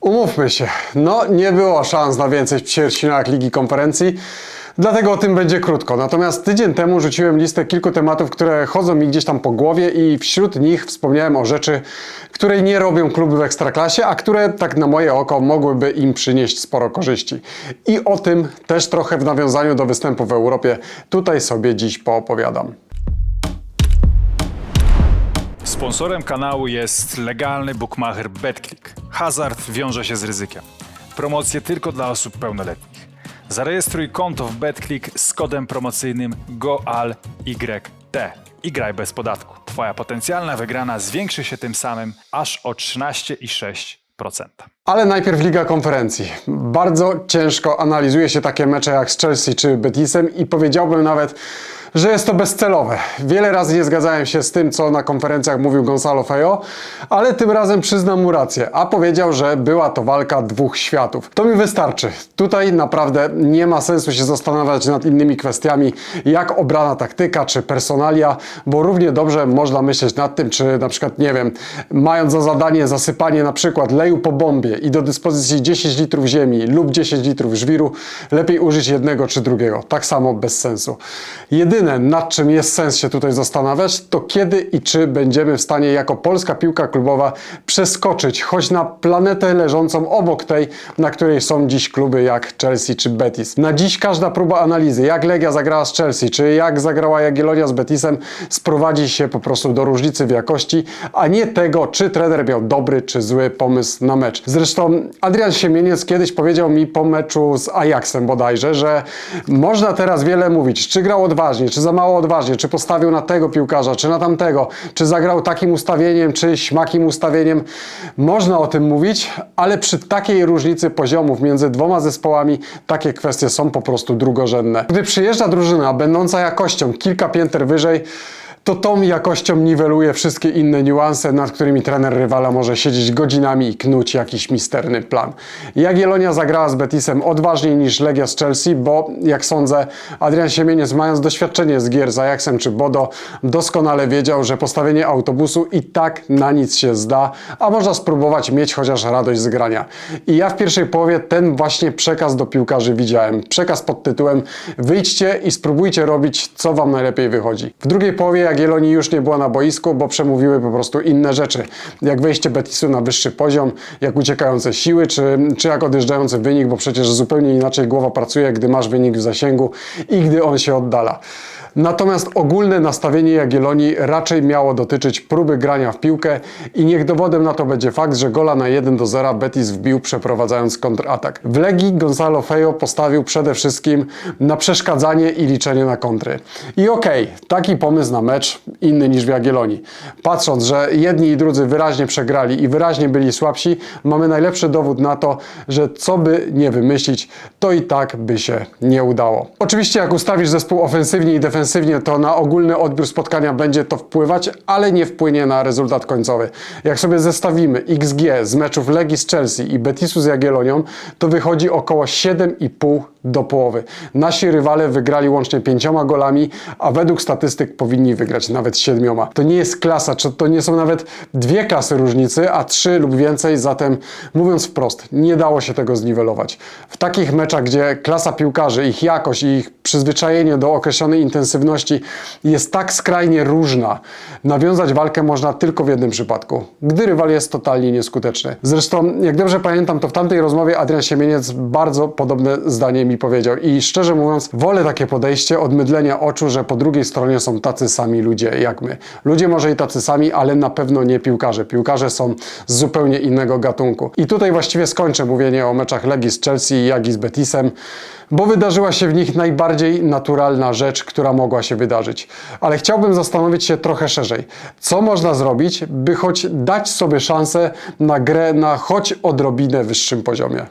Umówmy się, no nie było szans na więcej w ćwierćfinałach Ligi Konferencji, dlatego o tym będzie krótko. Natomiast tydzień temu rzuciłem listę kilku tematów, które chodzą mi gdzieś tam po głowie i wśród nich wspomniałem o rzeczy, której nie robią kluby w Ekstraklasie, a które tak na moje oko mogłyby im przynieść sporo korzyści. I o tym też trochę w nawiązaniu do występu w Europie tutaj sobie dziś poopowiadam. Sponsorem kanału jest legalny bookmacher BetClick. Hazard wiąże się z ryzykiem. Promocje tylko dla osób pełnoletnich. Zarejestruj konto w BetClick z kodem promocyjnym GOALYT i graj bez podatku. Twoja potencjalna wygrana zwiększy się tym samym aż o 13,6%. Ale najpierw Liga Konferencji. Bardzo ciężko analizuje się takie mecze jak z Chelsea czy Betisem i powiedziałbym nawet, że jest to bezcelowe. Wiele razy nie zgadzałem się z tym, co na konferencjach mówił Gonzalo Fejo, ale tym razem przyznam mu rację, a powiedział, że była to walka dwóch światów. To mi wystarczy. Tutaj naprawdę nie ma sensu się zastanawiać nad innymi kwestiami, jak obrana taktyka czy personalia, bo równie dobrze można myśleć nad tym, czy na przykład, nie wiem, mając za zadanie zasypanie na przykład leju po bombie i do dyspozycji 10 litrów ziemi lub 10 litrów żwiru, lepiej użyć jednego czy drugiego. Tak samo bez sensu. Jedyne, nad czym jest sens się tutaj zastanawiać, to kiedy i czy będziemy w stanie jako polska piłka klubowa przeskoczyć choć na planetę leżącą obok tej, na której są dziś kluby jak Chelsea czy Betis. Na dziś każda próba analizy, jak Legia zagrała z Chelsea, czy jak zagrała Jagiellonia z Betisem, sprowadzi się po prostu do różnicy w jakości, a nie tego, czy trener miał dobry czy zły pomysł na mecz. Zresztą Adrian Siemieniec kiedyś powiedział mi po meczu z Ajaxem bodajże, że można teraz wiele mówić, czy grał odważnie, czy za mało odważnie, czy postawił na tego piłkarza, czy na tamtego, czy zagrał takim ustawieniem, czy śmakim ustawieniem. Można o tym mówić, ale przy takiej różnicy poziomów między dwoma zespołami takie kwestie są po prostu drugorzędne. Gdy przyjeżdża drużyna będąca jakością kilka pięter wyżej, to tą jakością niweluje wszystkie inne niuanse, nad którymi trener rywala może siedzieć godzinami i knuć jakiś misterny plan. Jagiellonia zagrała z Betisem odważniej niż Legia z Chelsea, bo jak sądzę, Adrian Siemieniec mając doświadczenie z gier z Ajaxem czy Bodo, doskonale wiedział, że postawienie autobusu i tak na nic się zda, a można spróbować mieć chociaż radość z grania. I ja w pierwszej połowie ten właśnie przekaz do piłkarzy widziałem. Przekaz pod tytułem wyjdźcie i spróbujcie robić, co wam najlepiej wychodzi. W drugiej połowie Jagiellonii już nie była na boisku, bo przemówiły po prostu inne rzeczy. Jak wejście Betisu na wyższy poziom, jak uciekające siły, czy, czy jak odjeżdżający wynik, bo przecież zupełnie inaczej głowa pracuje, gdy masz wynik w zasięgu i gdy on się oddala. Natomiast ogólne nastawienie Jagiellonii raczej miało dotyczyć próby grania w piłkę i niech dowodem na to będzie fakt, że gola na 1 do 0 Betis wbił przeprowadzając kontratak. W Legii Gonzalo Fejo postawił przede wszystkim na przeszkadzanie i liczenie na kontry. I okej, taki pomysł na mecz inny niż w Jagiellonii. Patrząc, że jedni i drudzy wyraźnie przegrali i wyraźnie byli słabsi, mamy najlepszy dowód na to, że co by nie wymyślić, to i tak by się nie udało. Oczywiście jak ustawisz zespół ofensywnie i defensywnie, to na ogólny odbiór spotkania będzie to wpływać, ale nie wpłynie na rezultat końcowy. Jak sobie zestawimy XG z meczów Legii z Chelsea i Betisu z Jagiellonią, to wychodzi około 7,5 do połowy. Nasi rywale wygrali łącznie pięcioma golami, a według statystyk powinni wygrać nawet siedmioma. To nie jest klasa, to nie są nawet dwie klasy różnicy, a trzy lub więcej, zatem mówiąc wprost, nie dało się tego zniwelować. W takich meczach, gdzie klasa piłkarzy, ich jakość i ich przyzwyczajenie do określonej intensywności jest tak skrajnie różna, nawiązać walkę można tylko w jednym przypadku, gdy rywal jest totalnie nieskuteczny. Zresztą, jak dobrze pamiętam, to w tamtej rozmowie Adrian Siemieniec bardzo podobne zdanie mi powiedział i szczerze mówiąc, wolę takie podejście od mydlenia oczu, że po drugiej stronie są tacy sami ludzie jak my. Ludzie może i tacy sami, ale na pewno nie piłkarze. Piłkarze są z zupełnie innego gatunku. I tutaj właściwie skończę mówienie o meczach Legii z Chelsea, i z Betisem, bo wydarzyła się w nich najbardziej naturalna rzecz, która mogła się wydarzyć. Ale chciałbym zastanowić się trochę szerzej. Co można zrobić, by choć dać sobie szansę na grę na choć odrobinę wyższym poziomie?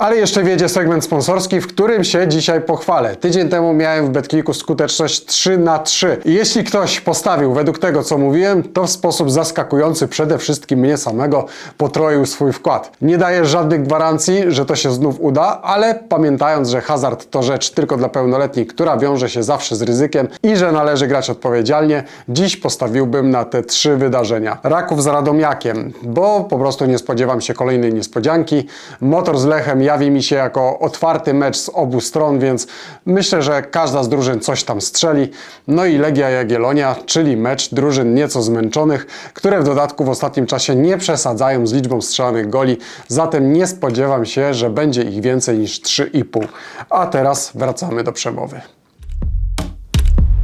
Ale jeszcze wiedzie segment sponsorski, w którym się dzisiaj pochwalę. Tydzień temu miałem w BetClicku skuteczność 3 na 3. I jeśli ktoś postawił według tego, co mówiłem, to w sposób zaskakujący przede wszystkim mnie samego potroił swój wkład. Nie daję żadnych gwarancji, że to się znów uda, ale pamiętając, że hazard to rzecz tylko dla pełnoletnich, która wiąże się zawsze z ryzykiem i że należy grać odpowiedzialnie, dziś postawiłbym na te trzy wydarzenia. Raków z Radomiakiem, bo po prostu nie spodziewam się kolejnej niespodzianki. Motor z Lechem jawi mi się jako otwarty mecz z obu stron, więc myślę, że każda z drużyn coś tam strzeli. No i Legia Jagiellonia, czyli mecz drużyn nieco zmęczonych, które w dodatku w ostatnim czasie nie przesadzają z liczbą strzelanych goli, zatem nie spodziewam się, że będzie ich więcej niż 3,5. A teraz wracamy do przemowy.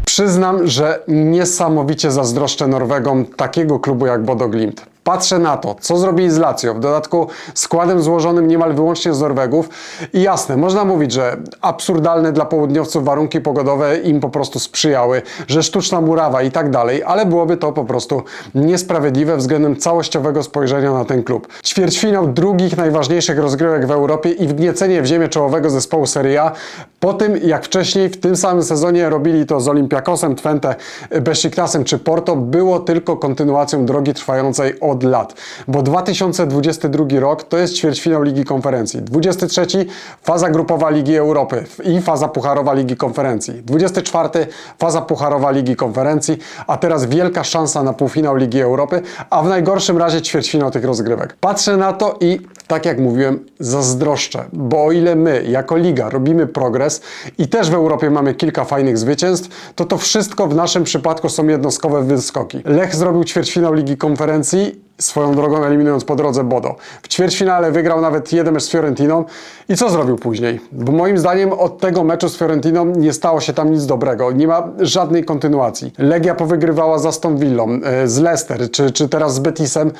Przyznam, że niesamowicie zazdroszczę Norwegom takiego klubu jak Bodo Glimt. Patrzę na to, co zrobili z Lazio, w dodatku składem złożonym niemal wyłącznie z Norwegów i jasne, można mówić, że absurdalne dla południowców warunki pogodowe im po prostu sprzyjały, że sztuczna murawa i tak dalej, ale byłoby to po prostu niesprawiedliwe względem całościowego spojrzenia na ten klub. Ćwierćfinał drugich najważniejszych rozgrywek w Europie i wgniecenie w ziemię czołowego zespołu Serie A po tym, jak wcześniej w tym samym sezonie robili to z Olympiakosem, Twente, Besiktasem czy Porto, było tylko kontynuacją drogi trwającej od lat. Bo 2022 rok to jest ćwierćfinał Ligi Konferencji. 23 faza grupowa Ligi Europy i faza pucharowa Ligi Konferencji. 24 faza pucharowa Ligi Konferencji, a teraz wielka szansa na półfinał Ligi Europy, a w najgorszym razie ćwierćfinał tych rozgrywek. Patrzę na to i tak jak mówiłem, zazdroszczę, bo o ile my jako liga robimy progres i też w Europie mamy kilka fajnych zwycięstw, to to wszystko w naszym przypadku są jednostkowe wyskoki. Lech zrobił ćwierćfinał Ligi Konferencji swoją drogą eliminując po drodze Bodo. W ćwierćfinale wygrał nawet jeden mecz z Fiorentiną i co zrobił później? Bo moim zdaniem od tego meczu z Fiorentiną nie stało się tam nic dobrego. Nie ma żadnej kontynuacji. Legia powygrywała z Aston Villą, e, z Leicester czy, czy teraz z Betisem.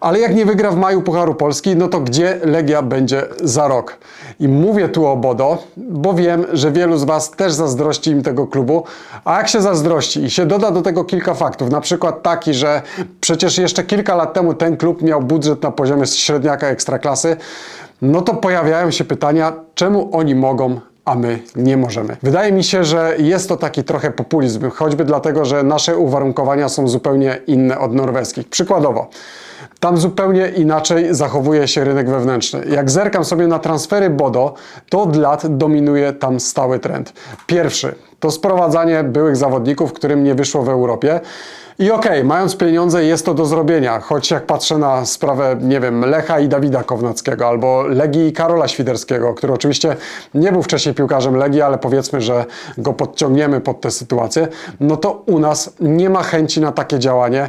Ale jak nie wygra w maju Pucharu Polski, no to gdzie Legia będzie za rok? I mówię tu o Bodo, bo wiem, że wielu z Was też zazdrości im tego klubu. A jak się zazdrości i się doda do tego kilka faktów, na przykład taki, że przecież jeszcze kilka lat temu ten klub miał budżet na poziomie średniaka ekstraklasy, no to pojawiają się pytania, czemu oni mogą, a my nie możemy. Wydaje mi się, że jest to taki trochę populizm, choćby dlatego, że nasze uwarunkowania są zupełnie inne od norweskich. Przykładowo, tam zupełnie inaczej zachowuje się rynek wewnętrzny. Jak zerkam sobie na transfery Bodo, to od lat dominuje tam stały trend. Pierwszy to sprowadzanie byłych zawodników, którym nie wyszło w Europie. I okej, mając pieniądze jest to do zrobienia, choć jak patrzę na sprawę, nie wiem, Lecha i Dawida Kownackiego, albo Legii i Karola Świderskiego, który oczywiście nie był wcześniej piłkarzem Legii, ale powiedzmy, że go podciągniemy pod tę sytuację, no to u nas nie ma chęci na takie działanie,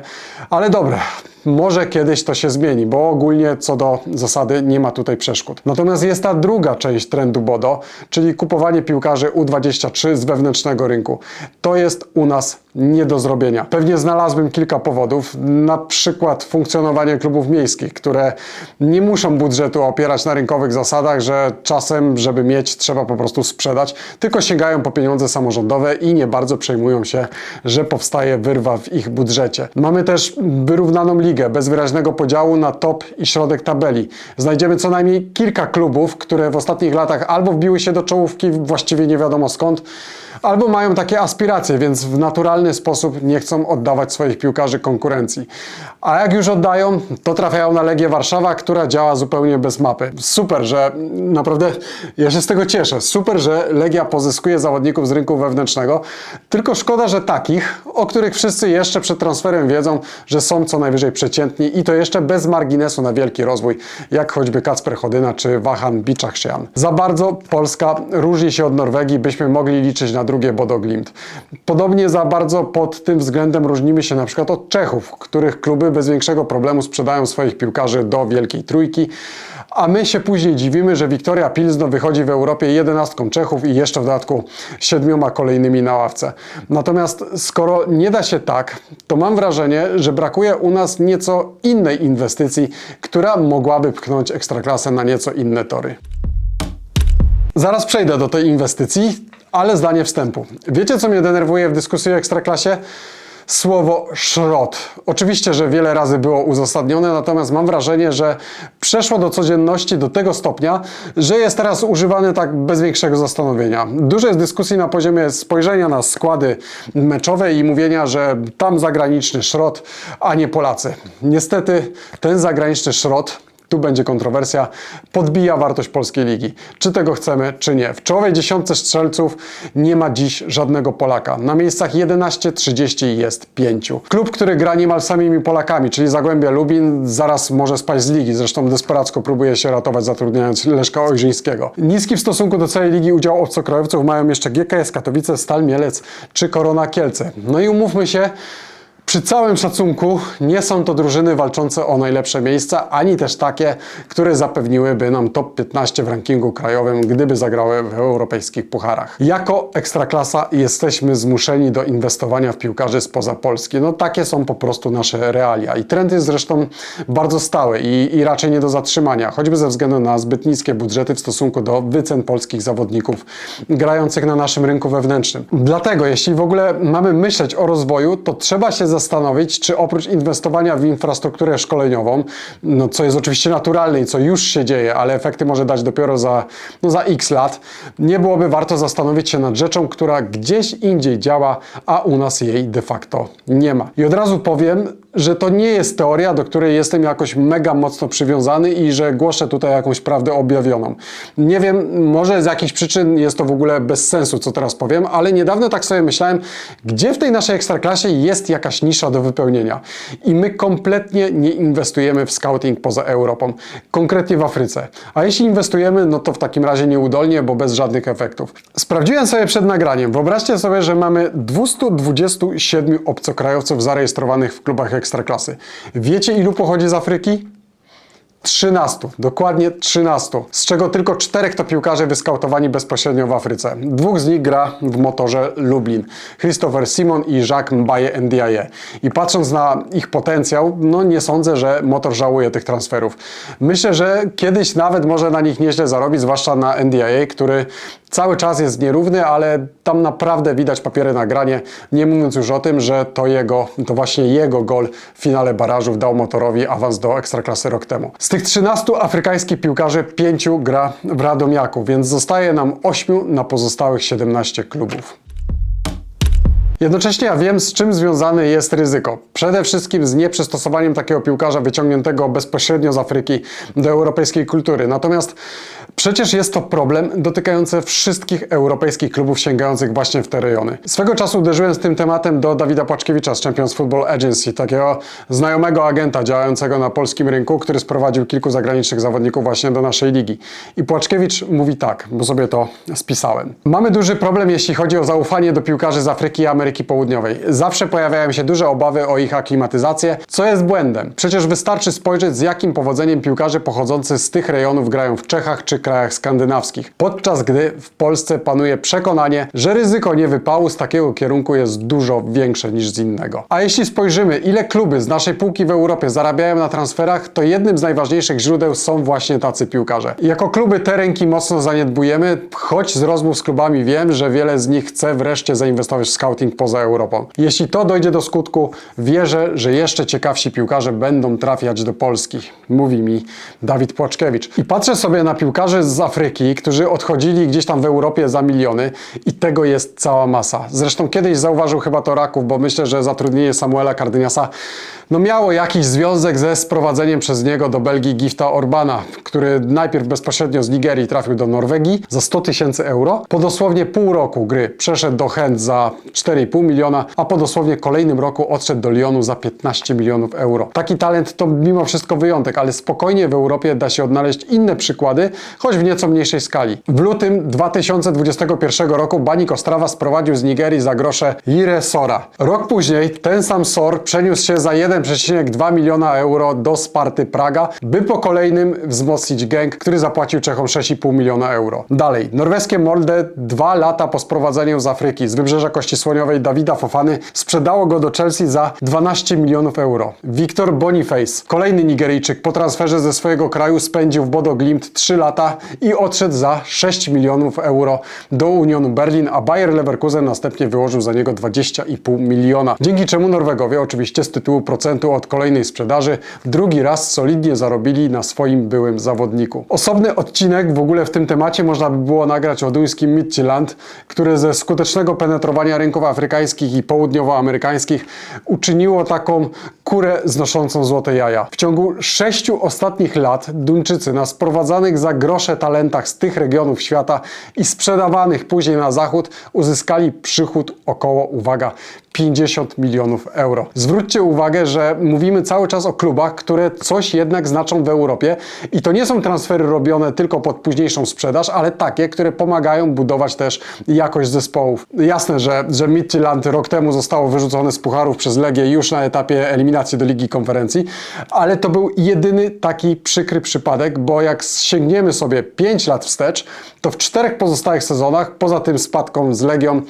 ale dobre, może kiedyś to się zmieni, bo ogólnie co do zasady nie ma tutaj przeszkód. Natomiast jest ta druga część trendu Bodo, czyli kupowanie piłkarzy U23 z wewnętrznego rynku. To jest u nas nie do zrobienia. Pewnie znalazłbym kilka powodów, na przykład funkcjonowanie klubów miejskich, które nie muszą budżetu opierać na rynkowych zasadach, że czasem, żeby mieć, trzeba po prostu sprzedać, tylko sięgają po pieniądze samorządowe i nie bardzo przejmują się, że powstaje wyrwa w ich budżecie. Mamy też wyrównaną ligę, bez wyraźnego podziału na top i środek tabeli. Znajdziemy co najmniej kilka klubów, które w ostatnich latach albo wbiły się do czołówki właściwie nie wiadomo skąd, albo mają takie aspiracje, więc w naturalny sposób nie chcą oddawać swoich piłkarzy konkurencji. A jak już oddają, to trafiają na Legię Warszawa, która działa zupełnie bez mapy. Super, że naprawdę ja się z tego cieszę. Super, że Legia pozyskuje zawodników z rynku wewnętrznego. Tylko szkoda, że takich, o których wszyscy jeszcze przed transferem wiedzą, że są co najwyżej przeciętni i to jeszcze bez marginesu na wielki rozwój, jak choćby Kacper Chodyna czy Wahan Biczachsian. Za bardzo Polska różni się od Norwegii, byśmy mogli liczyć na drugie Bodo Glimt. Podobnie za bardzo pod tym względem różnimy się na przykład od Czechów, których kluby bez większego problemu sprzedają swoich piłkarzy do Wielkiej Trójki, a my się później dziwimy, że Wiktoria Pilzno wychodzi w Europie jedenastką Czechów i jeszcze w dodatku siedmioma kolejnymi na ławce. Natomiast skoro nie da się tak, to mam wrażenie, że brakuje u nas nieco innej inwestycji, która mogłaby pchnąć Ekstraklasę na nieco inne tory. Zaraz przejdę do tej inwestycji, ale zdanie wstępu. Wiecie, co mnie denerwuje w dyskusji o Ekstraklasie? słowo szrot. Oczywiście, że wiele razy było uzasadnione, natomiast mam wrażenie, że przeszło do codzienności do tego stopnia, że jest teraz używane tak bez większego zastanowienia. Dużo jest dyskusji na poziomie spojrzenia na składy meczowe i mówienia, że tam zagraniczny szrot, a nie Polacy. Niestety ten zagraniczny szrot tu będzie kontrowersja, podbija wartość polskiej ligi. Czy tego chcemy, czy nie. W czołowej dziesiątce strzelców nie ma dziś żadnego Polaka. Na miejscach 11-30 jest pięciu. Klub, który gra niemal samymi Polakami, czyli Zagłębia Lubin, zaraz może spaść z ligi. Zresztą desperacko próbuje się ratować, zatrudniając Leszka Ojrzyńskiego. Niski w stosunku do całej ligi udział obcokrajowców mają jeszcze GKS Katowice, Stal Mielec czy Korona Kielce. No i umówmy się, przy całym szacunku nie są to drużyny walczące o najlepsze miejsca, ani też takie, które zapewniłyby nam top 15 w rankingu krajowym, gdyby zagrały w europejskich pucharach. Jako ekstraklasa jesteśmy zmuszeni do inwestowania w piłkarzy spoza Polski. No takie są po prostu nasze realia. I trend jest zresztą bardzo stały i, i raczej nie do zatrzymania, choćby ze względu na zbyt niskie budżety w stosunku do wycen polskich zawodników grających na naszym rynku wewnętrznym. Dlatego, jeśli w ogóle mamy myśleć o rozwoju, to trzeba się zastanowić, czy oprócz inwestowania w infrastrukturę szkoleniową, no, co jest oczywiście naturalne i co już się dzieje, ale efekty może dać dopiero za, no, za x lat, nie byłoby warto zastanowić się nad rzeczą, która gdzieś indziej działa, a u nas jej de facto nie ma. I od razu powiem, że to nie jest teoria, do której jestem jakoś mega mocno przywiązany i że głoszę tutaj jakąś prawdę objawioną. Nie wiem, może z jakichś przyczyn jest to w ogóle bez sensu, co teraz powiem, ale niedawno tak sobie myślałem, gdzie w tej naszej ekstraklasie jest jakaś nisza do wypełnienia. I my kompletnie nie inwestujemy w scouting poza Europą, konkretnie w Afryce. A jeśli inwestujemy, no to w takim razie nieudolnie, bo bez żadnych efektów. Sprawdziłem sobie przed nagraniem. Wyobraźcie sobie, że mamy 227 obcokrajowców zarejestrowanych w klubach ekstraklasy. Wiecie, ilu pochodzi z Afryki? 13, dokładnie 13, z czego tylko czterech to piłkarze wyskautowani bezpośrednio w Afryce. Dwóch z nich gra w motorze Lublin. Christopher Simon i Jacques Mbaye Ndiaye. I patrząc na ich potencjał, no nie sądzę, że motor żałuje tych transferów. Myślę, że kiedyś nawet może na nich nieźle zarobić, zwłaszcza na Ndiaye, który cały czas jest nierówny, ale tam naprawdę widać papiery na granie, nie mówiąc już o tym, że to jego, to właśnie jego gol w finale barażów dał motorowi awans do Ekstraklasy rok temu. Z tych 13 afrykańskich piłkarzy 5 gra w Radomiaku, więc zostaje nam 8 na pozostałych 17 klubów. Jednocześnie ja wiem, z czym związane jest ryzyko. Przede wszystkim z nieprzystosowaniem takiego piłkarza wyciągniętego bezpośrednio z Afryki do europejskiej kultury. Natomiast przecież jest to problem dotykający wszystkich europejskich klubów sięgających właśnie w te rejony. Swego czasu uderzyłem z tym tematem do Dawida Płaczkiewicza z Champions Football Agency, takiego znajomego agenta działającego na polskim rynku, który sprowadził kilku zagranicznych zawodników właśnie do naszej ligi. I Płaczkiewicz mówi tak, bo sobie to spisałem. Mamy duży problem, jeśli chodzi o zaufanie do piłkarzy z Afryki i Ameryki Południowej. Zawsze pojawiają się duże obawy o ich aklimatyzację, co jest błędem. Przecież wystarczy spojrzeć, z jakim powodzeniem piłkarze pochodzący z tych rejonów grają w Czechach czy krajach skandynawskich. Podczas gdy w Polsce panuje przekonanie, że ryzyko niewypału z takiego kierunku jest dużo większe niż z innego. A jeśli spojrzymy, ile kluby z naszej półki w Europie zarabiają na transferach, to jednym z najważniejszych źródeł są właśnie tacy piłkarze. Jako kluby te ręki mocno zaniedbujemy, choć z rozmów z klubami wiem, że wiele z nich chce wreszcie zainwestować w scouting poza Europą. Jeśli to dojdzie do skutku, wierzę, że jeszcze ciekawsi piłkarze będą trafiać do Polski, mówi mi Dawid Płaczkiewicz. I patrzę sobie na piłkarzy z Afryki, którzy odchodzili gdzieś tam w Europie za miliony i tego jest cała masa. Zresztą kiedyś zauważył chyba to Raków, bo myślę, że zatrudnienie Samuela Kardyniasa no miało jakiś związek ze sprowadzeniem przez niego do Belgii Gifta Orbana, który najpierw bezpośrednio z Nigerii trafił do Norwegii za 100 tysięcy euro. Po dosłownie pół roku gry przeszedł do Chęt za 4,5 miliona, a po dosłownie kolejnym roku odszedł do Lyonu za 15 milionów euro. Taki talent to mimo wszystko wyjątek, ale spokojnie w Europie da się odnaleźć inne przykłady, choć w nieco mniejszej skali. W lutym 2021 roku Banik Ostrawa sprowadził z Nigerii za grosze Ire Sora. Rok później ten sam Sor przeniósł się za 1,2 miliona euro do Sparty Praga, by po kolejnym Siege Gang, który zapłacił Czechom 6,5 miliona euro. Dalej, norweskie Molde dwa lata po sprowadzeniu z Afryki, z wybrzeża Kości Słoniowej Dawida Fofany, sprzedało go do Chelsea za 12 milionów euro. Victor Boniface, kolejny Nigeryjczyk, po transferze ze swojego kraju spędził w Bodo Glimt 3 lata i odszedł za 6 milionów euro do Unionu Berlin, a Bayer Leverkusen następnie wyłożył za niego 20,5 miliona. Dzięki czemu Norwegowie, oczywiście z tytułu procentu od kolejnej sprzedaży, drugi raz solidnie zarobili na swoim byłym zawodniku. Osobny odcinek w ogóle w tym temacie można by było nagrać o duńskim Midtjylland, który ze skutecznego penetrowania rynków afrykańskich i południowoamerykańskich uczyniło taką kurę znoszącą złote jaja. W ciągu sześciu ostatnich lat Duńczycy na sprowadzanych za grosze talentach z tych regionów świata i sprzedawanych później na zachód uzyskali przychód około, uwaga, 50 milionów euro. Zwróćcie uwagę, że mówimy cały czas o klubach, które coś jednak znaczą w Europie i to nie są transfery robione tylko pod późniejszą sprzedaż, ale takie, które pomagają budować też jakość zespołów. Jasne, że, że Midtjylland rok temu zostało wyrzucone z pucharów przez Legię już na etapie eliminacji do Ligi Konferencji, ale to był jedyny taki przykry przypadek, bo jak sięgniemy sobie 5 lat wstecz, to w czterech pozostałych sezonach, poza tym spadką z Legią,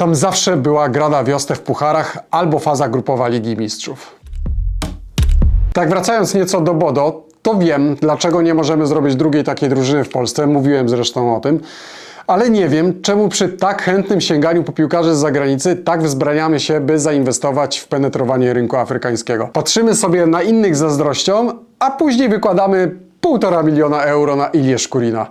tam zawsze była gra na wiosnę w pucharach albo faza grupowa Ligi Mistrzów. Tak wracając nieco do Bodo, to wiem, dlaczego nie możemy zrobić drugiej takiej drużyny w Polsce. Mówiłem zresztą o tym. Ale nie wiem, czemu przy tak chętnym sięganiu po piłkarzy z zagranicy tak wzbraniamy się, by zainwestować w penetrowanie rynku afrykańskiego. Patrzymy sobie na innych zazdrością, a później wykładamy półtora miliona euro na Ilię Szkurina.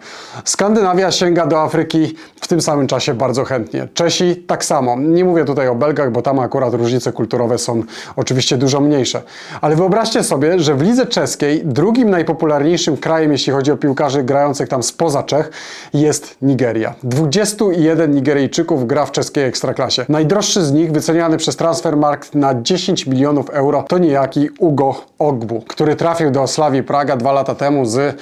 Skandynawia sięga do Afryki w tym samym czasie bardzo chętnie. Czesi tak samo. Nie mówię tutaj o Belgach, bo tam akurat różnice kulturowe są oczywiście dużo mniejsze. Ale wyobraźcie sobie, że w lidze czeskiej drugim najpopularniejszym krajem, jeśli chodzi o piłkarzy grających tam spoza Czech, jest Nigeria. 21 Nigeryjczyków gra w czeskiej ekstraklasie. Najdroższy z nich, wyceniany przez Transfermarkt na 10 milionów euro, to niejaki Ugo Ogbu, który trafił do Slawii Praga dwa lata temu z,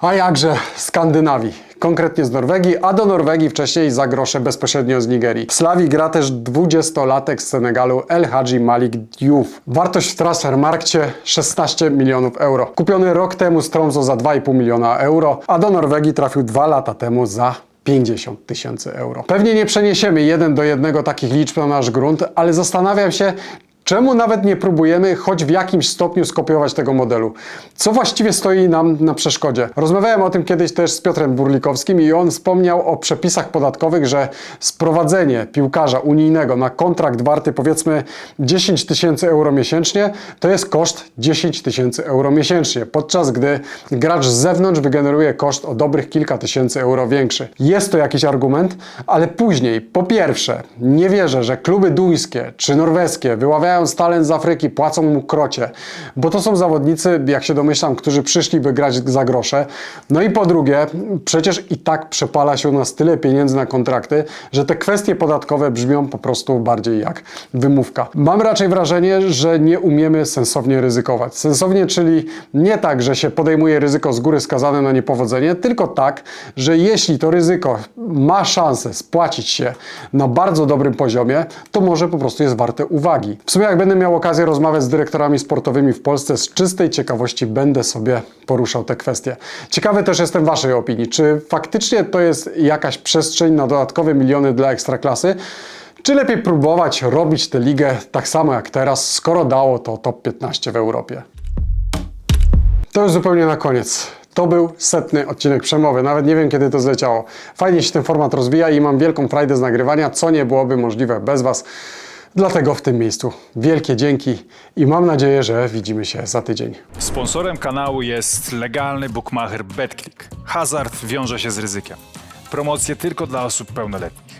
a jakże, Skandynawii. Konkretnie z Norwegii, a do Norwegii wcześniej za grosze bezpośrednio z Nigerii. W Slawii gra też 20-latek z Senegalu El Hadji Malik Diouf. Wartość w Transfermarkcie 16 milionów euro. Kupiony rok temu z Tromso za 2,5 miliona euro, a do Norwegii trafił dwa lata temu za 50 tysięcy euro. Pewnie nie przeniesiemy jeden do jednego takich liczb na nasz grunt, ale zastanawiam się, Czemu nawet nie próbujemy choć w jakimś stopniu skopiować tego modelu? Co właściwie stoi nam na przeszkodzie? Rozmawiałem o tym kiedyś też z Piotrem Burlikowskim i on wspomniał o przepisach podatkowych, że sprowadzenie piłkarza unijnego na kontrakt warty powiedzmy 10 tysięcy euro miesięcznie to jest koszt 10 tysięcy euro miesięcznie, podczas gdy gracz z zewnątrz wygeneruje koszt o dobrych kilka tysięcy euro większy. Jest to jakiś argument, ale później, po pierwsze, nie wierzę, że kluby duńskie czy norweskie wyławiają talent z Afryki, płacą mu krocie, bo to są zawodnicy, jak się domyślam, którzy przyszliby grać za grosze. No i po drugie, przecież i tak przepala się u nas tyle pieniędzy na kontrakty, że te kwestie podatkowe brzmią po prostu bardziej jak wymówka. Mam raczej wrażenie, że nie umiemy sensownie ryzykować. Sensownie, czyli nie tak, że się podejmuje ryzyko z góry skazane na niepowodzenie, tylko tak, że jeśli to ryzyko ma szansę spłacić się na bardzo dobrym poziomie, to może po prostu jest warte uwagi. W sumie jak będę miał okazję rozmawiać z dyrektorami sportowymi w Polsce, z czystej ciekawości będę sobie poruszał te kwestie. Ciekawy też jestem Waszej opinii. Czy faktycznie to jest jakaś przestrzeń na dodatkowe miliony dla ekstraklasy? Czy lepiej próbować robić tę ligę tak samo jak teraz, skoro dało to top 15 w Europie? To już zupełnie na koniec. To był setny odcinek przemowy. Nawet nie wiem, kiedy to zleciało. Fajnie się ten format rozwija i mam wielką frajdę z nagrywania, co nie byłoby możliwe bez Was. Dlatego w tym miejscu wielkie dzięki i mam nadzieję, że widzimy się za tydzień. Sponsorem kanału jest legalny bookmacher BetClick. Hazard wiąże się z ryzykiem. Promocje tylko dla osób pełnoletnich.